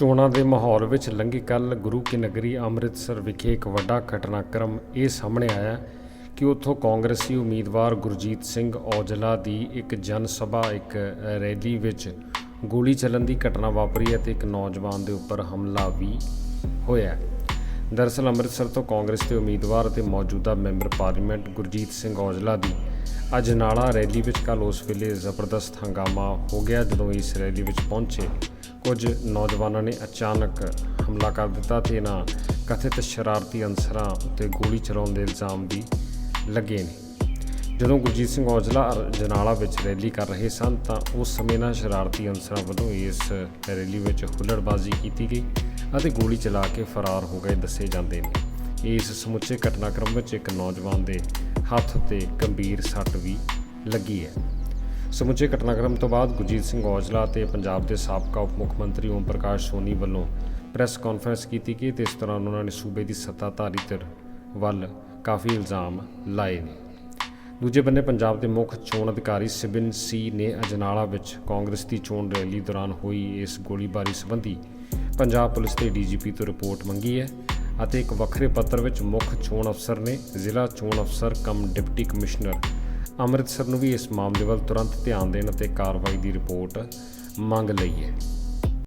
ਚੋਣਾਂ ਦੇ ਮਾਹੌਲ ਵਿੱਚ ਲੰਘੀ ਕੱਲ ਗੁਰੂ ਕੀ ਨਗਰੀ ਅੰਮ੍ਰਿਤਸਰ ਵਿਖੇ ਇੱਕ ਵੱਡਾ ਘਟਨਾਕ੍ਰਮ ਇਹ ਸਾਹਮਣੇ ਆਇਆ ਕਿ ਉੱਥੋਂ ਕਾਂਗਰਸੀ ਉਮੀਦਵਾਰ ਗੁਰਜੀਤ ਸਿੰਘ ਔਜਲਾ ਦੀ ਇੱਕ ਜਨ ਸਭਾ ਇੱਕ ਰੈਲੀ ਵਿੱਚ ਗੋਲੀ ਚੱਲਣ ਦੀ ਘਟਨਾ ਵਾਪਰੀ ਹੈ ਤੇ ਇੱਕ ਨੌਜਵਾਨ ਦੇ ਉੱਪਰ ਹਮਲਾ ਵੀ ਹੋਇਆ ਹੈ। ਦਰਅਸਲ ਅੰਮ੍ਰਿਤਸਰ ਤੋਂ ਕਾਂਗਰਸ ਦੇ ਉਮੀਦਵਾਰ ਅਤੇ ਮੌਜੂਦਾ ਮੈਂਬਰ ਪਾਰਲੀਮੈਂਟ ਗੁਰਜੀਤ ਸਿੰਘ ਔਜਲਾ ਦੀ ਅਜਨਾਲਾ ਰੈਲੀ ਵਿੱਚ ਕੱਲ ਉਸ ਵੇਲੇ ਜ਼ਬਰਦਸਤ ਹੰਗਾਮਾ ਹੋ ਗਿਆ ਜਦੋਂ ਇਸ ਰੈਲੀ ਵਿੱਚ ਪਹੁੰਚੇ ਕੁਝ ਨੌਜਵਾਨਾਂ ਨੇ ਅਚਾਨਕ ਹਮਲਾ ਕਰ ਦਿੱਤਾ ਤੇ ਇਹਨਾਂ ਕਥਿਤ ਸ਼ਰਾਰਤੀ ਅਨਸਰਾਂ ਉੱਤੇ ਗੋਲੀ ਚਲਾਉਣ ਦੇ ਇਲਜ਼ਾਮ ਵੀ ਲੱਗੇ ਨੇ। ਜਦੋਂ ਗੁਰਜੀਤ ਸਿੰਘ ਔਜਲਾ ਜਨਾਲਾ ਵਿੱਚ ਰੈਲੀ ਕਰ ਰਹੇ ਸਨ ਤਾਂ ਉਸ ਸਮੇਂ ਨਾਲ ਸ਼ਰਾਰਤੀ ਅਨਸਰਾਂ ਵੱਲੋਂ ਇਸ ਰੈਲੀ ਵਿੱਚ ਹੁੱਲੜਬਾਜ਼ੀ ਕੀਤੀ ਗਈ ਅਤੇ ਗੋਲੀ ਚਲਾ ਕੇ ਫਰਾਰ ਹੋ ਗਏ ਦੱਸੇ ਜਾਂਦੇ ਨੇ। ਇਸ ਸਮੁੱਚੇ ਘਟਨਾਕ੍ਰਮ ਵਿੱਚ ਇੱਕ ਨੌਜਵਾਨ ਦੇ ਹੱਥ ਤੇ ਗੰਭੀਰ ਸੱਟ ਵੀ ਲੱਗੀ ਹੈ। ਸਮੁੱਚੇ ਘਟਨਾਕ੍ਰਮ ਤੋਂ ਬਾਅਦ ਗੁਰਜੀਤ ਸਿੰਘ ਔਜਲਾ ਤੇ ਪੰਜਾਬ ਦੇ ਸਾਬਕਾ ਉਪ ਮੁੱਖ ਮੰਤਰੀ ਓਮ ਪ੍ਰਕਾਸ਼ ਸੋਨੀ ਵੱਲੋਂ ਪ੍ਰੈਸ ਕਾਨਫਰੰਸ ਕੀਤੀ ਗਈ ਤੇ ਇਸ ਦੌਰਾਨ ਉਹਨਾਂ ਨੇ ਸੂਬੇ ਦੀ ਸੱਤਾਧਾਰੀ ਧਿਰ ਵੱਲ ਕਾਫੀ ਇਲਜ਼ਾਮ ਲਾਏ ਨੇ। ਦੂਜੇ ਬੰਨੇ ਪੰਜਾਬ ਦੇ ਮੁੱਖ ਚੋਣ ਅਧਿਕਾਰੀ ਸਿਬਨ ਸੀ ਨੇ ਅਜਨਾਲਾ ਵਿੱਚ ਕਾਂਗਰਸ ਦੀ ਚੋਣ ਰੈਲੀ ਦੌਰਾਨ ਹੋਈ ਇਸ ਗੋਲੀਬਾਰੀ ਸੰਬੰਧੀ ਪੰਜਾਬ ਪੁਲਿਸ ਦੇ ਡੀਜੀਪੀ ਤੋਂ ਰਿਪੋਰਟ ਮੰਗੀ ਹੈ ਅਤੇ ਇੱਕ ਵੱਖਰੇ ਪੱਤਰ ਵਿੱਚ ਮੁੱਖ ਚੋਣ ਅਫਸਰ ਨੇ ਜ਼ਿਲ੍ਹਾ ਚੋਣ ਅਫਸਰ, ਕਮ ਡਿਪਟੀ ਕਮਿਸ਼ਨਰ ਅੰਮ੍ਰਿਤਸਰ ਨੂੰ ਵੀ ਇਸ ਮਾਮਲੇ ਵੱਲ ਤੁਰੰਤ ਧਿਆਨ ਦੇਣ ਅਤੇ ਕਾਰਵਾਈ ਦੀ ਰਿਪੋਰਟ ਮੰਗ ਲਈ ਹੈ